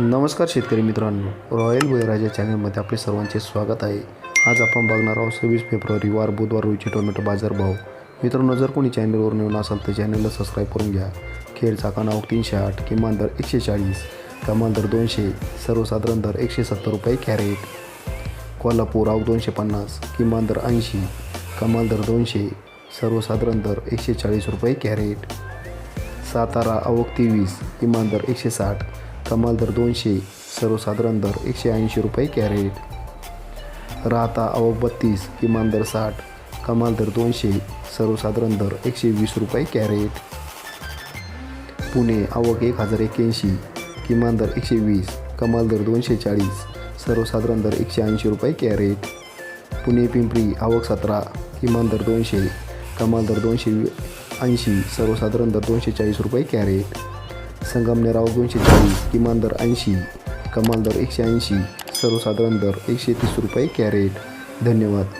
नमस्कार शेतकरी मित्रांनो. रॉयल बळीराजा चॅनलमध्ये आपले सर्वांचे स्वागत आहे. आज आपण बघणार आहोत सव्वीस फेब्रुवारी वार बुधवार रोजी टोमॅटो बाजारभाव मित्रांनो जर कोणी चॅनलवर नवीन असाल तर चॅनलला सबस्क्राईब करून घ्या. खेळचा चाका तीनशे आठ किमान दर एकशे चाळीस कमाल दर दोनशे सर्वसाधारण दर एकशे सत्तर रुपये कॅरेट. कोल्हापूर आव दोनशे पन्नास किमान दर ऐंशी कमाल दर दोनशे सर्वसाधारण दर एकशे चाळीस रुपये कॅरेट. सातारा आवक तेवीस किमान दर एकशे साठ कमाल दर दोनशे सर्वसाधारण दर एकशे ऐंशी रुपये कॅरेट. राहता आवक बत्तीस किमान दर साठ कमाल दर दोनशे सर्वसाधारण दर एकशे वीस रुपये कॅरेट. पुणे आवक एक हजार एक्क्याऐंशी किमान दर एकशे वीस कमाल दर दोनशे चाळीस सर्वसाधारण दर एकशे ऐंशी रुपये कॅरेट. पुणे पिंपरी आवक सतरा किमान दर दोनशे कमाल दर दोनशे ऐंशी सर्वसाधारण दर दोनशे चाळीस रुपये कॅरेट. संगमनेराव दोनशे चाळीस किमान दर ऐंशी कमाल दर एकशे ऐंशी सर्वसाधारण दर एकशे तीस रुपये कॅरेट. धन्यवाद.